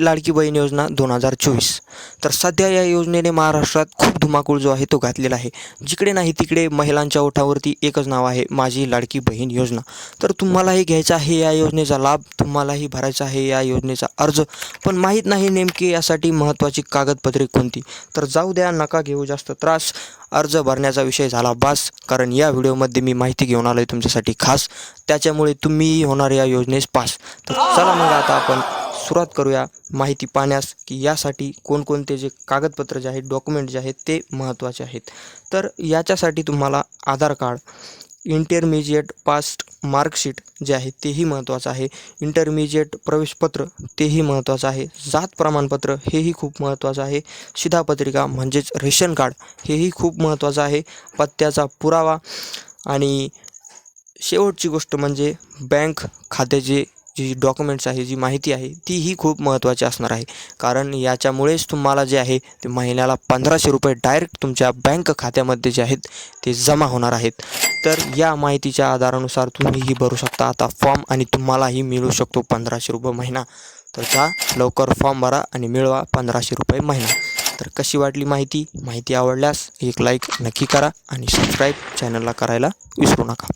लाडकी बहीण योजना दोन हजार चोवीस. तर सध्या या योजनेने महाराष्ट्रात खूप धुमाकूळ जो आहे तो घातलेला आहे. जिकडे नाही तिकडे महिलांच्या ओठावरती एकच नाव आहे माझी लाडकी बहीण योजना. तर तुम्हालाही घ्यायचा आहे या योजनेचा लाभ तुम्हालाही भरायचा आहे या योजनेचा अर्ज. पण माहीत नाही नेमकी यासाठी महत्त्वाची कागदपत्रे कोणती. तर जाऊ द्या नका घेऊ जास्त त्रास. अर्ज भरण्याचा विषय झाला बास. कारण या व्हिडिओमध्ये मी माहिती घेऊन आलो आहे तुमच्यासाठी खास. त्याच्यामुळे तुम्हीही होणार या योजनेस पास. तर चला मग आता आपण सुरुवात करूया माहिती पाहण्यास की यासाठी कोणकोणते जे कागदपत्र जे आहेत डॉक्युमेंट जे आहेत ते महत्त्वाचे आहेत. तर याच्यासाठी तुम्हाला Aadhaar card intermediate passed marksheet जे आहे तेही महत्त्वाचं आहे. इंटरमिजिएट प्रवेशपत्र तेही महत्त्वाचं आहे. जात प्रमाणपत्र हेही खूप महत्त्वाचं आहे. शिधापत्रिका म्हणजेच रेशन कार्ड हेही खूप महत्त्वाचं आहे. पत्त्याचा पुरावा आणि शेवटची गोष्ट म्हणजे बँक खात्याचे जी डॉक्युमेंट्स आहे जी माहिती आहे तीही खूप महत्त्वाची असणार आहे. कारण याच्यामुळेच तुम्हाला जे आहे ते महिन्याला पंधराशे रुपये डायरेक्ट तुमच्या बँक खात्यामध्ये जे आहेत ते जमा होणार आहेत. तर या माहितीच्या आधारानुसार तुम्हीही भरू शकता. आता फॉर्म आणि तुम्हालाही मिळू शकतो पंधराशे रुपये महिना. तर जा लवकर फॉर्म भरा आणि मिळवा पंधराशे रुपये महिना. तर कशी वाटली माहिती? माहिती आवडल्यास एक लाईक नक्की करा आणि सबस्क्राईब चॅनलला करायला विसरू नका.